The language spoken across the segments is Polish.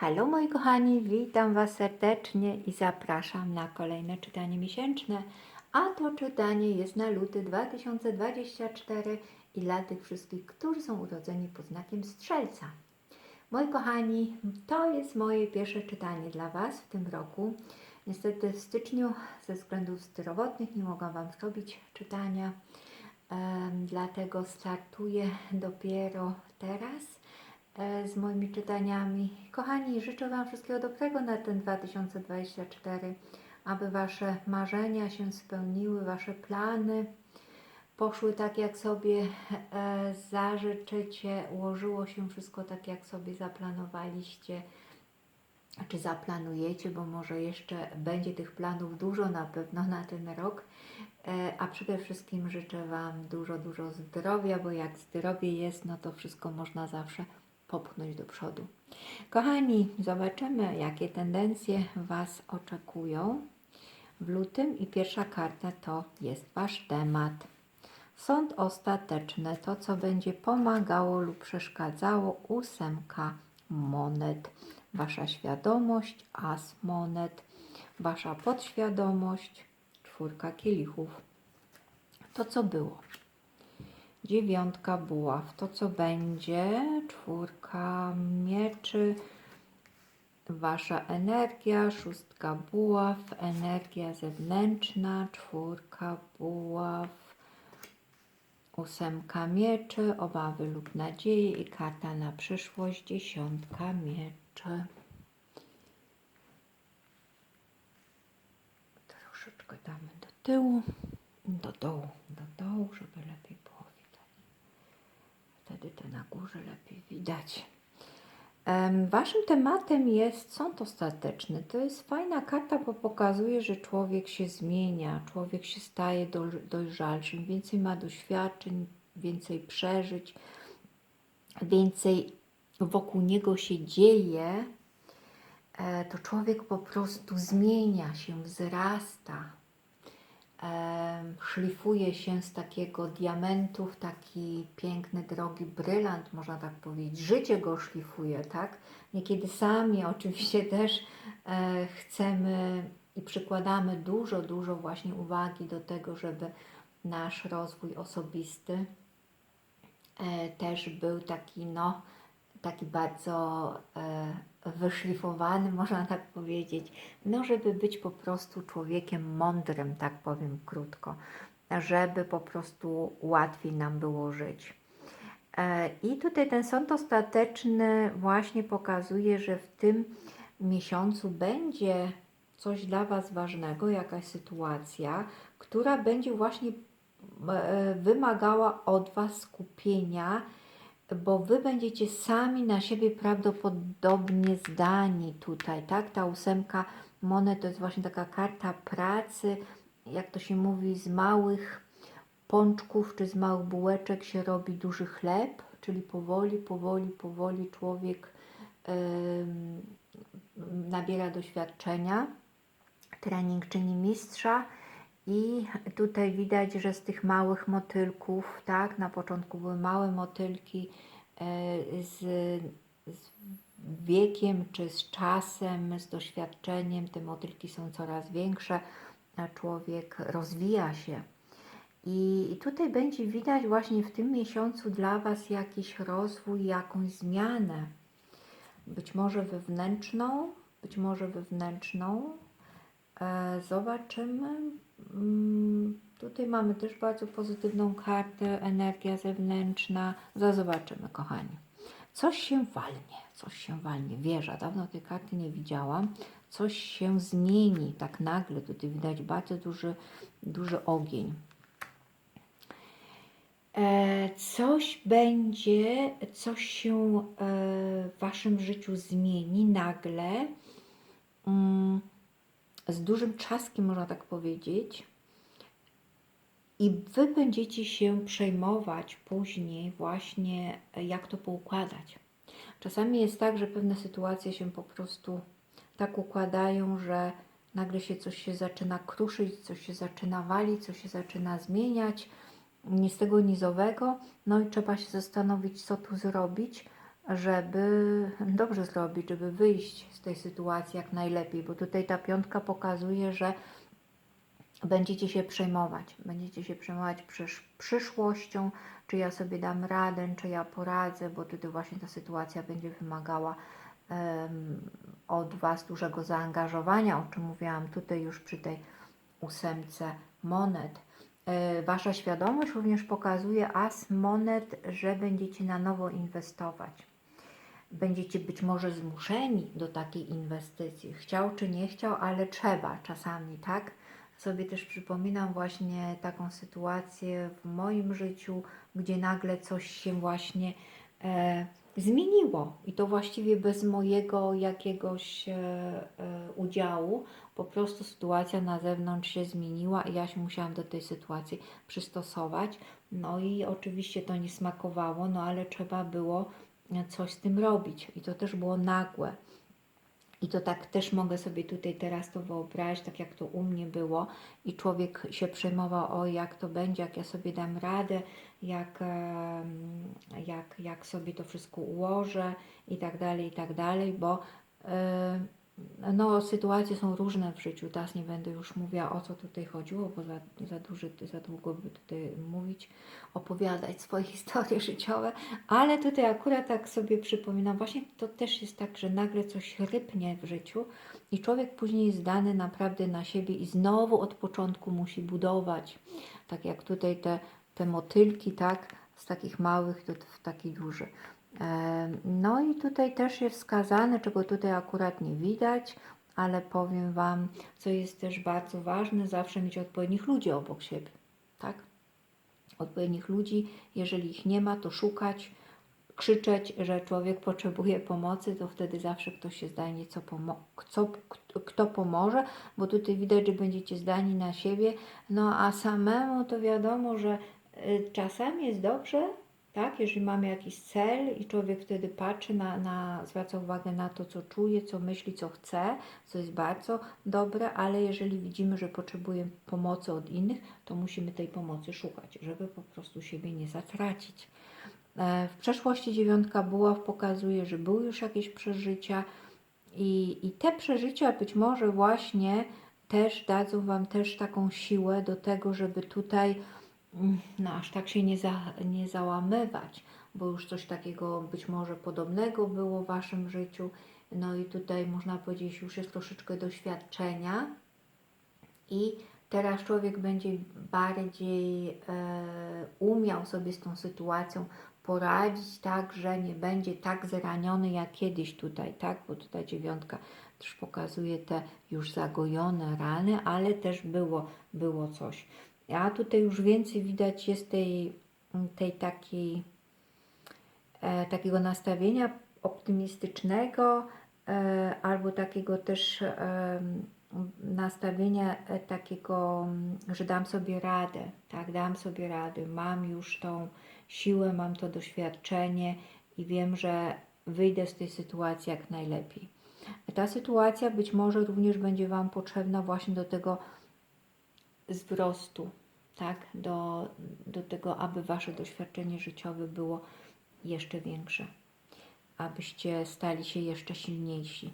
Halo moi kochani, witam Was serdecznie i zapraszam na kolejne czytanie miesięczne. A to czytanie jest na luty 2024 i dla tych wszystkich, którzy są urodzeni pod znakiem Strzelca. Moi kochani, to jest moje pierwsze czytanie dla Was w tym roku. Niestety w styczniu ze względów zdrowotnych nie mogłam Wam zrobić czytania, dlatego startuję dopiero teraz z moimi czytaniami. Kochani, życzę Wam wszystkiego dobrego na ten 2024, aby Wasze marzenia się spełniły, Wasze plany poszły tak, jak sobie e, zażyczycie, ułożyło się wszystko tak, jak sobie zaplanowaliście, czy zaplanujecie, bo może jeszcze będzie tych planów dużo na pewno na ten rok. E, A przede wszystkim życzę Wam dużo, dużo zdrowia, bo jak zdrowie jest, no to wszystko można zawsze popchnąć do przodu. Kochani, zobaczymy, jakie tendencje Was oczekują w lutym i pierwsza karta to jest Wasz temat. Sąd ostateczny, to co będzie pomagało lub przeszkadzało, ósemka monet. Wasza świadomość, as monet. Wasza podświadomość, czwórka kielichów. To co było. Dziewiątka buław, to co będzie, czwórka mieczy, wasza energia, szóstka buław, energia zewnętrzna, czwórka buław, ósemka mieczy, obawy lub nadzieje i karta na przyszłość, dziesiątka mieczy. Troszeczkę damy do tyłu, do dołu, do dołu, żeby lepiej. Wtedy te na górze lepiej widać. Waszym tematem jest sąd ostateczny. To jest fajna karta, bo pokazuje, że człowiek się zmienia, człowiek się staje doj- dojrzalszym, więcej ma doświadczeń, więcej przeżyć, więcej wokół niego się dzieje, e, to człowiek po prostu zmienia się, wzrasta szlifuje się z takiego diamentu w taki piękny, drogi brylant, można tak powiedzieć. Życie go szlifuje, tak? Niekiedy sami oczywiście też e, chcemy i przykładamy dużo, dużo właśnie uwagi do tego, żeby nasz rozwój osobisty e, też był taki, no, taki bardzo e, wyszlifowany, można tak powiedzieć, no żeby być po prostu człowiekiem mądrym, tak powiem krótko, żeby po prostu łatwiej nam było żyć. E, I tutaj ten sąd ostateczny właśnie pokazuje, że w tym miesiącu będzie coś dla Was ważnego, jakaś sytuacja, która będzie właśnie e, wymagała od Was skupienia, bo Wy będziecie sami na siebie prawdopodobnie zdani tutaj, tak? Ta ósemka monet to jest właśnie taka karta pracy, jak to się mówi, z małych pączków czy z małych bułeczek się robi duży chleb, czyli powoli, powoli, powoli człowiek em, nabiera doświadczenia. Trening czyni mistrza i tutaj widać, że z tych małych motylków, tak, na początku były małe motylki, e, z, z wiekiem czy z czasem, z doświadczeniem te motylki są coraz większe, a człowiek rozwija się. I tutaj będzie widać właśnie w tym miesiącu dla Was jakiś rozwój, jakąś zmianę. Być może wewnętrzną, być może wewnętrzną. E, Zobaczymy. Mm, Tutaj mamy też bardzo pozytywną kartę, energia zewnętrzna. Za zobaczymy, kochani. Coś się walnie, coś się walnie. Wieża, dawno tej karty nie widziałam. Coś się zmieni tak nagle. Tutaj widać bardzo duży, duży ogień. E, coś będzie, coś się e, w Waszym życiu zmieni nagle, mm, z dużym trzaskiem, można tak powiedzieć. I Wy będziecie się przejmować później właśnie, jak to poukładać. Czasami jest tak, że pewne sytuacje się po prostu tak układają, że nagle się coś się zaczyna kruszyć, coś się zaczyna walić, coś się zaczyna zmieniać, ni z tego nizowego. No i trzeba się zastanowić, co tu zrobić, żeby dobrze zrobić, żeby wyjść z tej sytuacji jak najlepiej, bo tutaj ta piątka pokazuje, że będziecie się przejmować. Będziecie się przejmować przysz przyszłością, czy ja sobie dam radę, czy ja poradzę, bo tutaj właśnie ta sytuacja będzie wymagała em, od Was dużego zaangażowania, o czym mówiłam tutaj już przy tej ósemce monet. E, Wasza świadomość również pokazuje as monet, że będziecie na nowo inwestować. Będziecie być może zmuszeni do takiej inwestycji. Chciał czy nie chciał, ale trzeba czasami, tak? Sobie też przypominam właśnie taką sytuację w moim życiu, gdzie nagle coś się właśnie e, zmieniło i to właściwie bez mojego jakiegoś e, e, udziału. Po prostu sytuacja na zewnątrz się zmieniła i ja się musiałam do tej sytuacji przystosować. No i oczywiście to nie smakowało, no ale trzeba było coś z tym robić i to też było nagłe. I to tak też mogę sobie tutaj teraz to wyobrazić, tak jak to u mnie było. I człowiek się przejmował, o jak to będzie, jak ja sobie dam radę, jak, jak, jak sobie to wszystko ułożę i tak dalej, i tak dalej, bo e, no, sytuacje są różne w życiu. Teraz nie będę już mówiła o co tutaj chodziło, bo za, za, duży, za długo by tutaj mówić, opowiadać swoje historie życiowe, ale tutaj akurat tak sobie przypominam, właśnie to też jest tak, że nagle coś rypnie w życiu i człowiek później jest dany naprawdę na siebie i znowu od początku musi budować. Tak jak tutaj te, te motylki, tak, z takich małych do w taki duży. No i tutaj też jest wskazane, czego tutaj akurat nie widać, ale powiem Wam, co jest też bardzo ważne, zawsze mieć odpowiednich ludzi obok siebie, tak? Odpowiednich ludzi, jeżeli ich nie ma, to szukać, krzyczeć, że człowiek potrzebuje pomocy, to wtedy zawsze ktoś się zdanie, co pomo- kto, kto, kto pomoże, bo tutaj widać, że będziecie zdani na siebie, no a samemu to wiadomo, że y, czasami jest dobrze, tak, jeżeli mamy jakiś cel i człowiek wtedy patrzy na, na, zwraca uwagę na to, co czuje, co myśli, co chce, co jest bardzo dobre, ale jeżeli widzimy, że potrzebujemy pomocy od innych, to musimy tej pomocy szukać, żeby po prostu siebie nie zatracić. E, W przeszłości dziewiątka buław pokazuje, że były już jakieś przeżycia i, i te przeżycia być może właśnie też dadzą Wam też taką siłę do tego, żeby tutaj no, aż tak się nie, za, nie załamywać, bo już coś takiego być może podobnego było w Waszym życiu. No i tutaj można powiedzieć, już jest troszeczkę doświadczenia i teraz człowiek będzie bardziej e, umiał sobie z tą sytuacją poradzić tak, że nie będzie tak zraniony jak kiedyś tutaj, tak? Bo tutaj dziewiątka też pokazuje te już zagojone rany, ale też było, było coś. A tutaj już więcej widać jest tej, tej takiej, e, takiego nastawienia optymistycznego e, albo takiego też e, nastawienia e, takiego, mm, że dam sobie radę, tak, dam sobie radę, mam już tą siłę, mam to doświadczenie i wiem, że wyjdę z tej sytuacji jak najlepiej. Ta sytuacja być może również będzie Wam potrzebna właśnie do tego wzrostu, tak, do, do tego, aby Wasze doświadczenie życiowe było jeszcze większe, abyście stali się jeszcze silniejsi.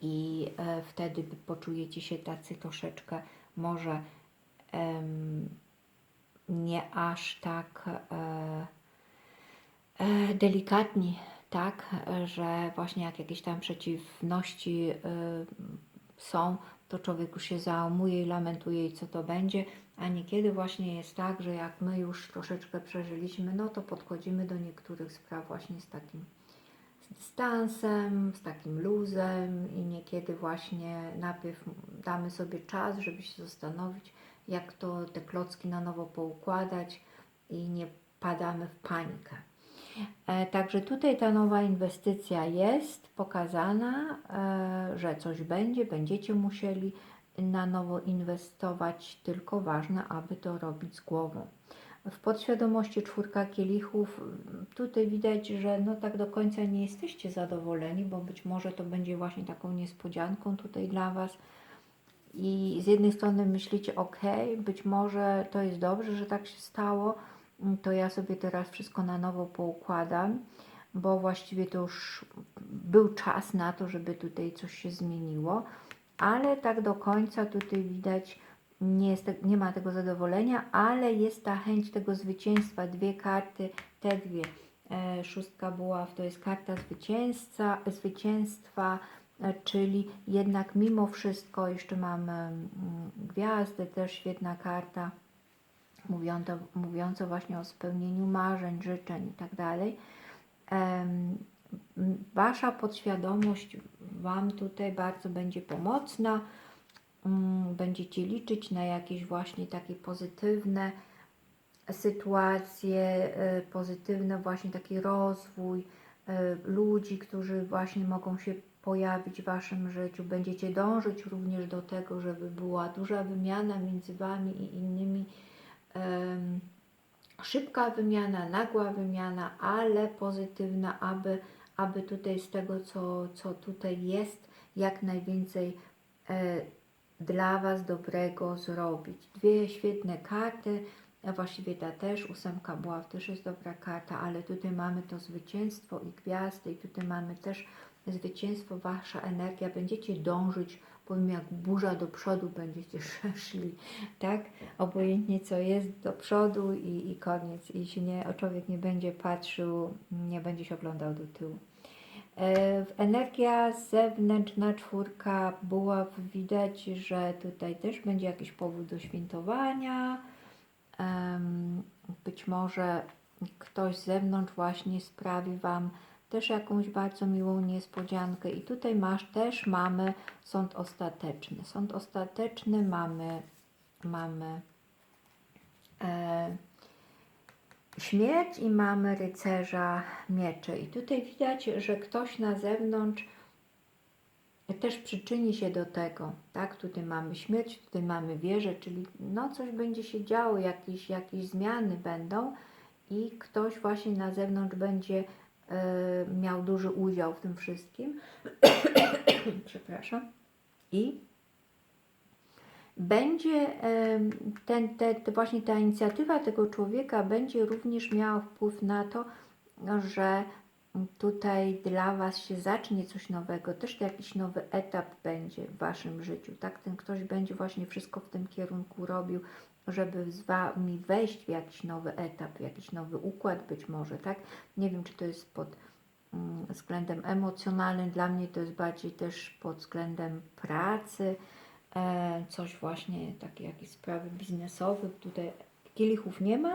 I e, wtedy poczujecie się tacy troszeczkę może em, nie aż tak e, e, delikatni, tak, że właśnie jak jakieś tam przeciwności e, są, to człowiek już się załamuje i lamentuje i co to będzie, a niekiedy właśnie jest tak, że jak my już troszeczkę przeżyliśmy, no to podchodzimy do niektórych spraw właśnie z takim z dystansem, z takim luzem i niekiedy właśnie najpierw damy sobie czas, żeby się zastanowić, jak to te klocki na nowo poukładać i nie padamy w panikę. E, Także tutaj ta nowa inwestycja jest pokazana, e, że coś będzie, będziecie musieli na nowo inwestować, tylko ważne, aby to robić z głową. W podświadomości czwórka kielichów, tutaj widać, że no tak do końca nie jesteście zadowoleni, bo być może to będzie właśnie taką niespodzianką tutaj dla Was. I z jednej strony myślicie, ok, być może to jest dobrze, że tak się stało, to ja sobie teraz wszystko na nowo poukładam, bo właściwie to już był czas na to, żeby tutaj coś się zmieniło, ale tak do końca tutaj widać, nie, jest, nie ma tego zadowolenia, ale jest ta chęć tego zwycięstwa. Dwie karty, te dwie. E, szóstka buław to jest karta zwycięzca, zwycięstwa, e, czyli jednak mimo wszystko jeszcze mm, gwiazdę, też świetna karta mówiąca, mówiąca właśnie o spełnieniu marzeń, życzeń i tak Wasza podświadomość Wam tutaj bardzo będzie pomocna. Mm, Będziecie liczyć na jakieś właśnie takie pozytywne sytuacje, y, pozytywny właśnie taki rozwój y, ludzi, którzy właśnie mogą się pojawić w Waszym życiu. Będziecie dążyć również do tego, żeby była duża wymiana między Wami i innymi. szybka wymiana, nagła wymiana, ale pozytywna, aby, aby tutaj z tego, co, co tutaj jest, jak najwięcej e, dla Was dobrego zrobić. Dwie świetne karty, a właściwie ta też, ósemka była też jest dobra karta, ale tutaj mamy to zwycięstwo i gwiazdy i tutaj mamy też zwycięstwo, Wasza energia, będziecie dążyć, powiem jak burza do przodu będziecie szli, tak? Obojętnie co jest, do przodu i, i koniec. I się nie, człowiek nie będzie patrzył, nie będzie się oglądał do tyłu. E, Energia zewnętrzna, czwórka buław, widać, że tutaj też będzie jakiś powód do świętowania. Być może ktoś z zewnątrz właśnie sprawi Wam też jakąś bardzo miłą niespodziankę. I tutaj masz, też mamy sąd ostateczny. Sąd ostateczny mamy, mamy e, śmierć i mamy rycerza mieczy. I tutaj widać, że ktoś na zewnątrz też przyczyni się do tego, tak? Tutaj mamy śmierć, tutaj mamy wieżę, czyli no coś będzie się działo, jakieś, jakieś zmiany będą i ktoś właśnie na zewnątrz będzie miał duży udział w tym wszystkim. Przepraszam. I będzie em, ten, te, właśnie ta inicjatywa tego człowieka będzie również miała wpływ na to, że tutaj dla Was się zacznie coś nowego, też jakiś nowy etap będzie w Waszym życiu, tak? Ten ktoś będzie właśnie wszystko w tym kierunku robił, żeby z Wami wejść w jakiś nowy etap, w jakiś nowy układ być może, tak? Nie wiem, czy to jest pod mm, względem emocjonalnym, dla mnie to jest bardziej też pod względem pracy, e, coś właśnie, takie jakieś sprawy biznesowe, tutaj kielichów nie ma,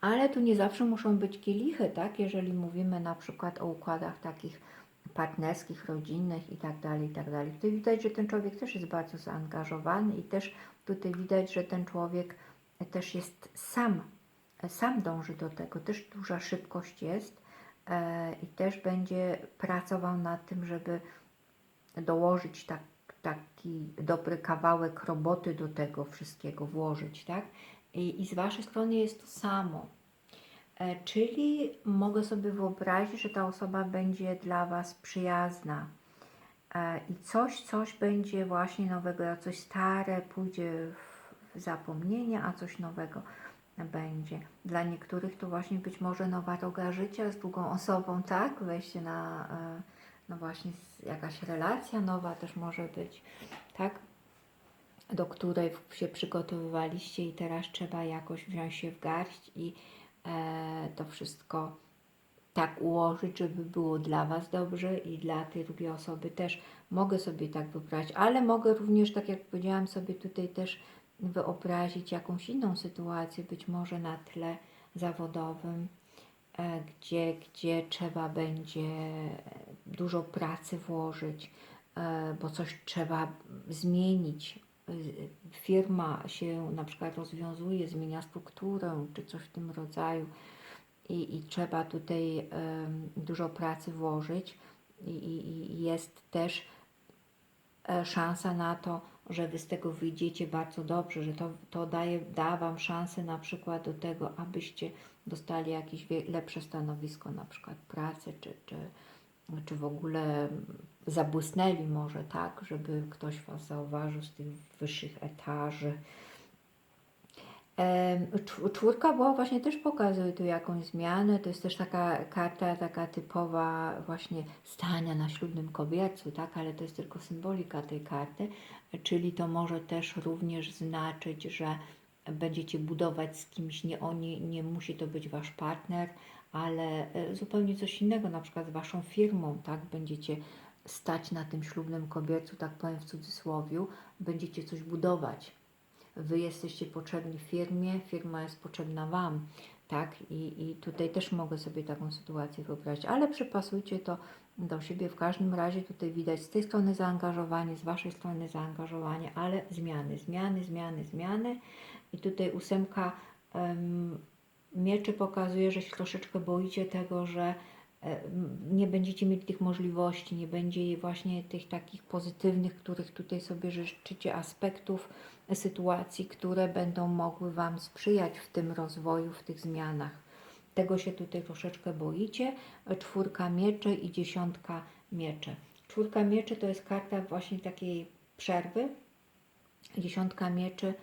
ale tu nie zawsze muszą być kielichy, tak? Jeżeli mówimy na przykład o układach takich partnerskich, rodzinnych i tak dalej, i tak. Tutaj widać, że ten człowiek też jest bardzo zaangażowany i też tutaj widać, że ten człowiek też jest sam, sam dąży do tego, też duża szybkość jest e, i też będzie pracował nad tym, żeby dołożyć tak, taki dobry kawałek roboty do tego wszystkiego, włożyć, tak? I, I z Waszej strony jest to samo. E, czyli mogę sobie wyobrazić, że ta osoba będzie dla Was przyjazna e, i coś, coś będzie właśnie nowego, a coś stare pójdzie w, zapomnienie, a coś nowego będzie. Dla niektórych to właśnie być może nowa droga życia z drugą osobą, tak? Wejście na, e, no właśnie jakaś relacja nowa też może być, tak? do której się przygotowywaliście i teraz trzeba jakoś wziąć się w garść i to wszystko tak ułożyć, żeby było dla Was dobrze i dla tej drugiej osoby też. Mogę sobie tak wyobrazić, ale mogę również, tak jak powiedziałam, sobie tutaj też wyobrazić jakąś inną sytuację, być może na tle zawodowym, e, gdzie, gdzie trzeba będzie dużo pracy włożyć, e, bo coś trzeba zmienić. Y, Firma się na przykład rozwiązuje, zmienia strukturę czy coś w tym rodzaju i, i trzeba tutaj dużo pracy włożyć i, i, jest też e, szansa na to, że Wy z tego wyjdziecie bardzo dobrze, że to, to daje, da Wam szansę na przykład do tego, abyście dostali jakieś lepsze stanowisko, na przykład pracy, czy, czy, czy w ogóle zabłysnęli może, tak, żeby ktoś Was zauważył z tych wyższych etaży. Czwórka była właśnie też pokazuje tu jakąś zmianę. To jest też taka karta, taka typowa właśnie stania na ślubnym kobiecu, tak? Ale to jest tylko symbolika tej karty, czyli to może też również znaczyć, że będziecie budować z kimś, nie oni, nie musi to być wasz partner, ale e, zupełnie coś innego, na przykład z waszą firmą, tak? Będziecie stać na tym ślubnym kobiecu, tak powiem w cudzysłowiu, będziecie coś budować. Wy jesteście potrzebni firmie, firma jest potrzebna Wam, tak? I, I tutaj też mogę sobie taką sytuację wyobrazić, ale przypasujcie to do siebie. W każdym razie tutaj widać z tej strony zaangażowanie, z Waszej strony zaangażowanie, ale zmiany, zmiany, zmiany, zmiany. I tutaj ósemka em, mieczy pokazuje, że się troszeczkę boicie tego, że em, nie będziecie mieli tych możliwości, nie będzie właśnie tych takich pozytywnych, których tutaj sobie życzycie, aspektów sytuacji, które będą mogły Wam sprzyjać w tym rozwoju, w tych zmianach. Tego się tutaj troszeczkę boicie. Czwórka mieczy i dziesiątka mieczy. Czwórka mieczy to jest karta właśnie takiej przerwy. Dziesiątka mieczy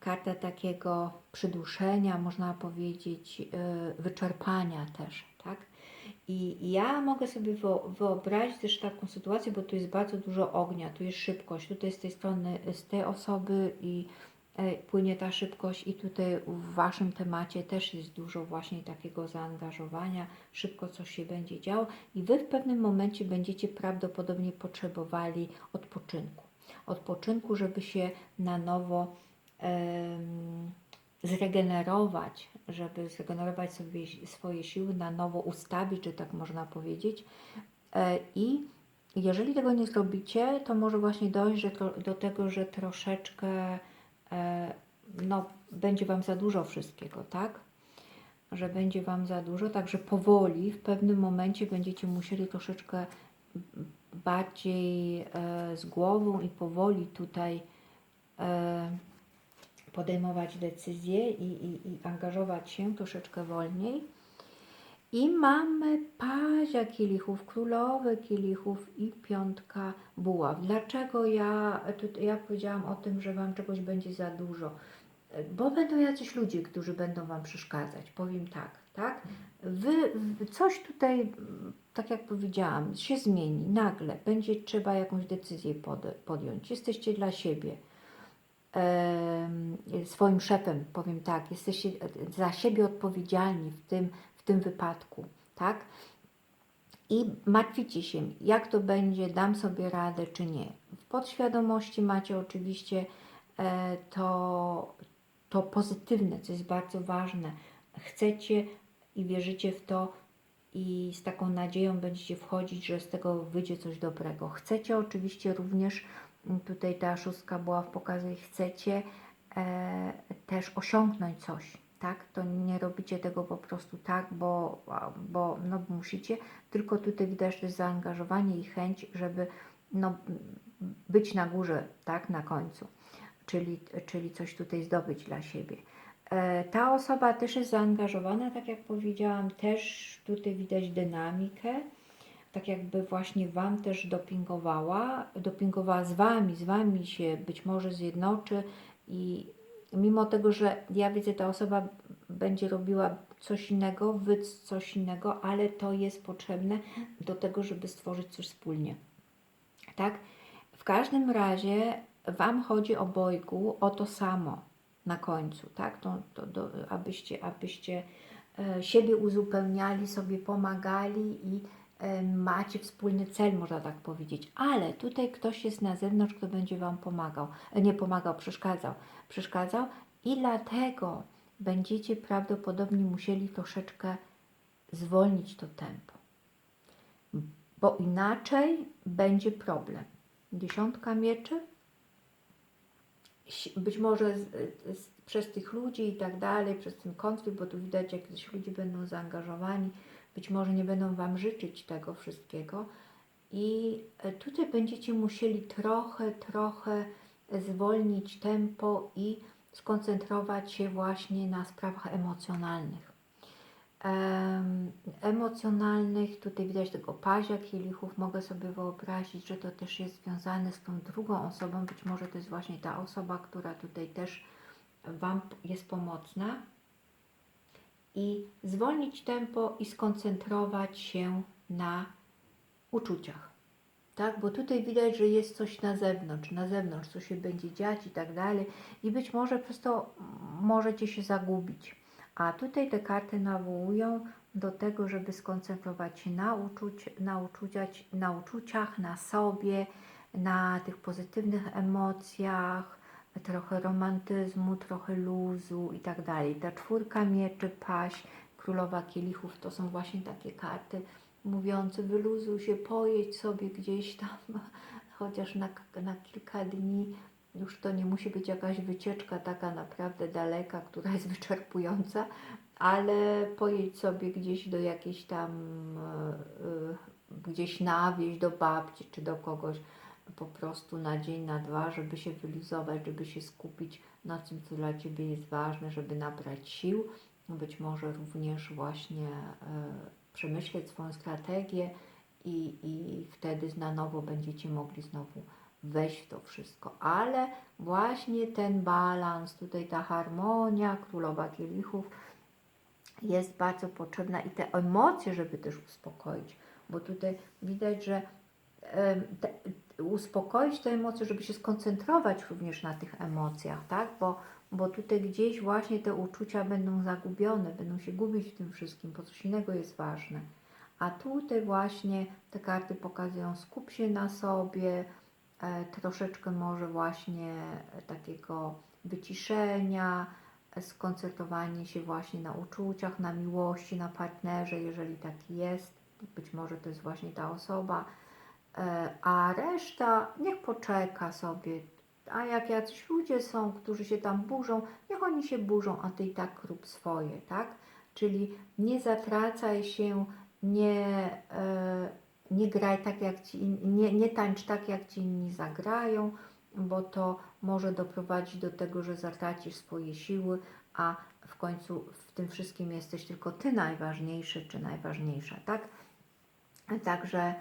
karta takiego przyduszenia, można powiedzieć, yy, wyczerpania też, tak? I ja mogę sobie wyo- wyobrazić też taką sytuację, bo tu jest bardzo dużo ognia, tu jest szybkość, tutaj z tej strony, z tej osoby i e, płynie ta szybkość i tutaj w Waszym temacie też jest dużo właśnie takiego zaangażowania, szybko coś się będzie działo i Wy w pewnym momencie będziecie prawdopodobnie potrzebowali odpoczynku. Odpoczynku, żeby się na nowo zregenerować, żeby zregenerować sobie swoje siły, na nowo ustawić, czy tak można powiedzieć. E, I jeżeli tego nie zrobicie, to może właśnie dojść do tego, że troszeczkę e, no, będzie Wam za dużo wszystkiego, tak? Że będzie Wam za dużo, także powoli w pewnym momencie będziecie musieli troszeczkę bardziej e, z głową i powoli tutaj podejmować decyzje i, i, i angażować się troszeczkę wolniej. I mamy pazia kielichów, królowy kielichów i piątka buław. Dlaczego ja, tutaj, ja powiedziałam o tym, że Wam czegoś będzie za dużo? Bo będą jacyś ludzie, którzy będą Wam przeszkadzać. Powiem tak, tak? Wy, coś tutaj, tak jak powiedziałam, się zmieni nagle. Będzie trzeba jakąś decyzję pod, podjąć. Jesteście dla siebie swoim szefem, powiem tak, jesteście za siebie odpowiedzialni w tym, w tym wypadku, tak? I martwicie się, jak to będzie, dam sobie radę czy nie. W podświadomości macie oczywiście e, to, to pozytywne, co jest bardzo ważne. Chcecie i wierzycie w to i z taką nadzieją będziecie wchodzić, że z tego wyjdzie coś dobrego. Chcecie oczywiście również, tutaj ta szóstka była w pokazie, chcecie e, też osiągnąć coś, tak? To nie robicie tego po prostu tak, bo, bo no, musicie, tylko tutaj widać też zaangażowanie i chęć, żeby no, być na górze, tak, na końcu, czyli, czyli coś tutaj zdobyć dla siebie. E, Ta osoba też jest zaangażowana, tak jak powiedziałam, też tutaj widać dynamikę, tak jakby właśnie Wam też dopingowała, dopingowała z Wami, z Wami się być może zjednoczy i mimo tego, że ja widzę, ta osoba będzie robiła coś innego, Wy coś innego, ale to jest potrzebne do tego, żeby stworzyć coś wspólnie. Tak? W każdym razie Wam chodzi obojgu o to samo na końcu, tak? To, to, do, abyście, abyście e, siebie uzupełniali, sobie pomagali i macie wspólny cel, można tak powiedzieć. Ale tutaj ktoś jest na zewnątrz, kto będzie Wam pomagał, e, nie pomagał, przeszkadzał, przeszkadzał i dlatego będziecie prawdopodobnie musieli troszeczkę zwolnić to tempo. Bo inaczej będzie problem. Dziesiątka mieczy, być może z, z, przez tych ludzi i tak dalej, przez ten konflikt, bo tu widać, jak ludzie będą zaangażowani, być może nie będą Wam życzyć tego wszystkiego. I e, tutaj będziecie musieli trochę, trochę zwolnić tempo i skoncentrować się właśnie na sprawach emocjonalnych em, emocjonalnych. Tutaj widać tego pazia kielichów. Mogę sobie wyobrazić, że to też jest związane z tą drugą osobą. Być może to jest właśnie ta osoba, która tutaj też Wam jest pomocna i zwolnić tempo i skoncentrować się na uczuciach. Tak, bo tutaj widać, że jest coś na zewnątrz, na zewnątrz, co się będzie dziać i tak dalej, i być może przez to możecie się zagubić. A tutaj te karty nawołują do tego, żeby skoncentrować się na, uczuci, na, uczuciach, na uczuciach, na sobie, na tych pozytywnych emocjach, trochę romantyzmu, trochę luzu i tak dalej. Ta czwórka mieczy, paść, królowa kielichów to są właśnie takie karty mówiące wyluzuj się, pojedź sobie gdzieś tam, chociaż na, na kilka dni. Już to nie musi być jakaś wycieczka taka naprawdę daleka, która jest wyczerpująca, ale pojedź sobie gdzieś do jakiejś tam, yy, gdzieś na wieś, do babci czy do kogoś po prostu na dzień, na dwa, żeby się wyluzować, żeby się skupić na tym, co dla Ciebie jest ważne, żeby nabrać sił. Być może również właśnie yy, przemyśleć swoją strategię i, i wtedy na nowo będziecie mogli znowu wejść w to wszystko. Ale właśnie ten balans, tutaj ta harmonia, królowa kielichów jest bardzo potrzebna i te emocje, żeby też uspokoić, bo tutaj widać, że te, uspokoić te emocje, żeby się skoncentrować również na tych emocjach, tak? Bo, bo tutaj gdzieś właśnie te uczucia będą zagubione, będą się gubić w tym wszystkim, bo coś innego jest ważne. A tutaj właśnie te karty pokazują skup się na sobie, e, troszeczkę może właśnie takiego wyciszenia, e, skoncentrowanie się właśnie na uczuciach, na miłości, na partnerze, jeżeli taki jest. Być może to jest właśnie ta osoba, E, a reszta niech poczeka sobie. A jak jacyś ludzie są, którzy się tam burzą, niech oni się burzą, a ty i tak rób swoje, tak? Czyli nie zatracaj się, nie, e, nie graj tak jak ci nie, nie tańcz tak jak ci inni zagrają, bo to może doprowadzić do tego, że zatracisz swoje siły, a w końcu w tym wszystkim jesteś tylko ty najważniejszy czy najważniejsza, tak? Także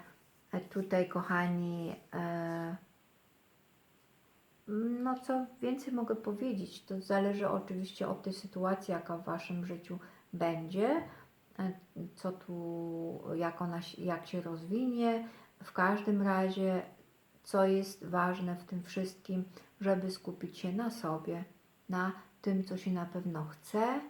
Tutaj, kochani, e, no co więcej mogę powiedzieć, to zależy oczywiście od tej sytuacji, jaka w Waszym życiu będzie, e, co tu, jak ona, jak się rozwinie. W każdym razie, co jest ważne w tym wszystkim, żeby skupić się na sobie, na tym, co się na pewno chce,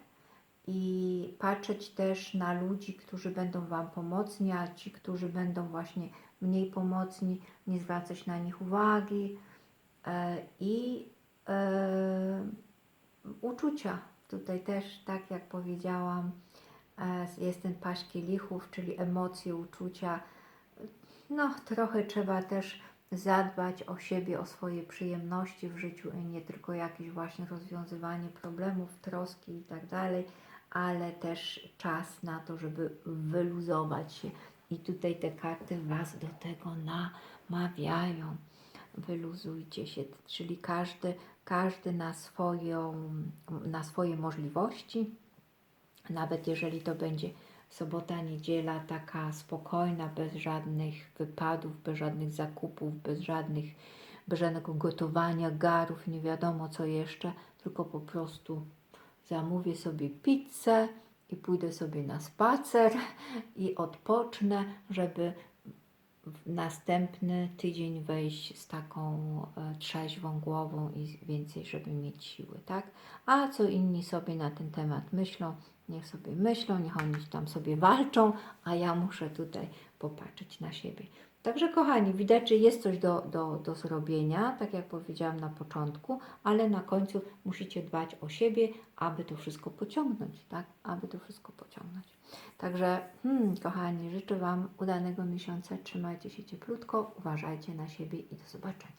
i patrzeć też na ludzi, którzy będą Wam pomocni, a ci, którzy będą właśnie mniej pomocni, nie zwracać na nich uwagi e, i e, uczucia. Tutaj też, tak jak powiedziałam, e, jest ten paść kielichów, czyli emocje, uczucia. No, trochę trzeba też zadbać o siebie, o swoje przyjemności w życiu i nie tylko jakieś właśnie rozwiązywanie problemów, troski i tak dalej, ale też czas na to, żeby wyluzować się, i tutaj te karty Was do tego namawiają. Wyluzujcie się, czyli każdy, każdy na, swoją, na swoje możliwości, nawet jeżeli to będzie sobota, niedziela taka spokojna, bez żadnych wypadów, bez żadnych zakupów, bez żadnych, bez żadnego gotowania, garów, nie wiadomo co jeszcze, tylko po prostu zamówię sobie pizzę, i pójdę sobie na spacer i odpocznę, żeby następny tydzień wejść z taką e, trzeźwą głową i więcej, żeby mieć siły, tak? A co inni sobie na ten temat myślą, niech sobie myślą, niech oni tam sobie walczą, a ja muszę tutaj popatrzeć na siebie. Także kochani, widać, że jest coś do, do, do zrobienia, tak jak powiedziałam na początku, ale na końcu musicie dbać o siebie, aby to wszystko pociągnąć, tak? Aby to wszystko pociągnąć. Także, hmm, kochani, życzę Wam udanego miesiąca, trzymajcie się cieplutko, uważajcie na siebie i do zobaczenia.